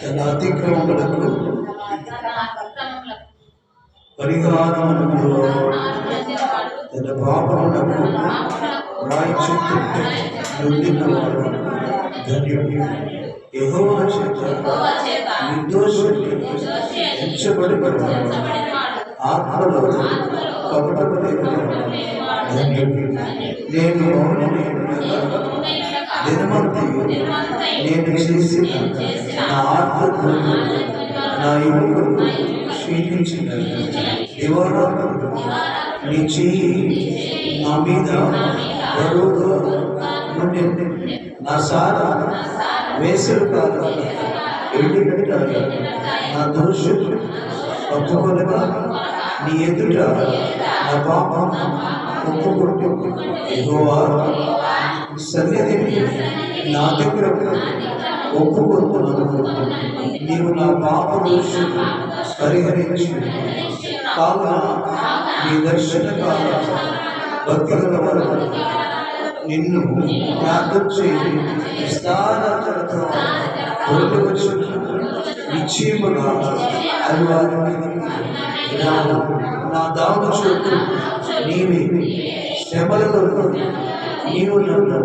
తన అతిక్రమములకు పరిహారములు తన పాపములకు ప్రాయశ్చిత్తు నొందినవాడు ధన్యుడు యెహోవా చేత నిర్దోషుడు ఎంచబడినవాడు ఆత్మలో కపటము లేనివాడు ధన్యుడు నేను మౌనమే ఉండగా దినమంతయు నేను చేసిన నా ఆత్మ నా యువకు క్షీణించిన దివారాత్రుడు నీ చెయ్యి నా మీద బరువుగా నా సారా వేసవి కాలం ఎండినట్టు నా దోషులు ఒప్పుకొనగా నీ ఎదుట నా పాప ఒప్పుకుంటూ యెహోవా సన్నిధిని నా దగ్గర ఒప్పుకుంటున్నాను నీవు నా పాప దోషం పరిహరించి కావున నీ దర్శన కాల భక్తి వరకు నిన్ను జ్ఞాపకం చేయి విస్తారతలతో వచ్చి నిశ్చయముగా అది వారి నా దాము చోటు నీవి శ్రమలలో నీవు నన్ను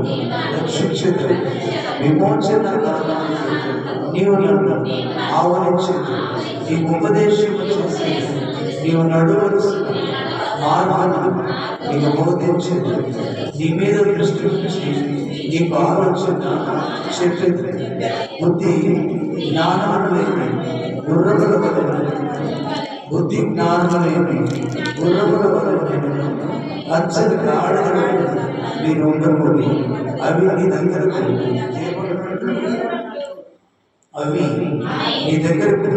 రక్షించదు విమోచన నీవు నన్ను ఆవరించదు నీకు ఉపదేశం చేసి నీవు నడవలసిన మార్గాన్ని నీకు బోధించదు నీ మీద దృష్టి ఉంచి నీకు ఆలోచన చెప్పింది బుద్ధి జ్ఞానములేమి గుర్రముల వలన బుద్ధి జ్ఞానములేమి గుర్రముల వలన అచ్చని గాడిద మీరు ఉండకూడదు అవి నీ దగ్గరకు అవి నీ దగ్గరకు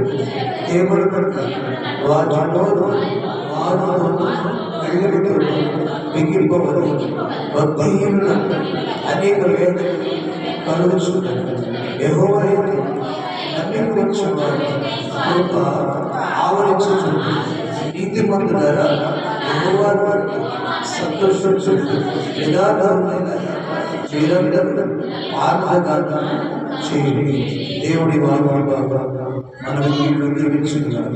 తేబడబడతా వాటి వారు కళ్ళకు మిగిలిపోవదు. భక్తిహీనుల అనేక వేద కలుగుచు యెహోవైతే నమ్మించు కృప ఆవరించు నీతి మంతులారా యెహోవా సంతోషించు యథార్థమైన వీరందరూ ఆత్మగాథ చేయండి. దేవుడి వారి బాబా మనం దీవించుకున్నాం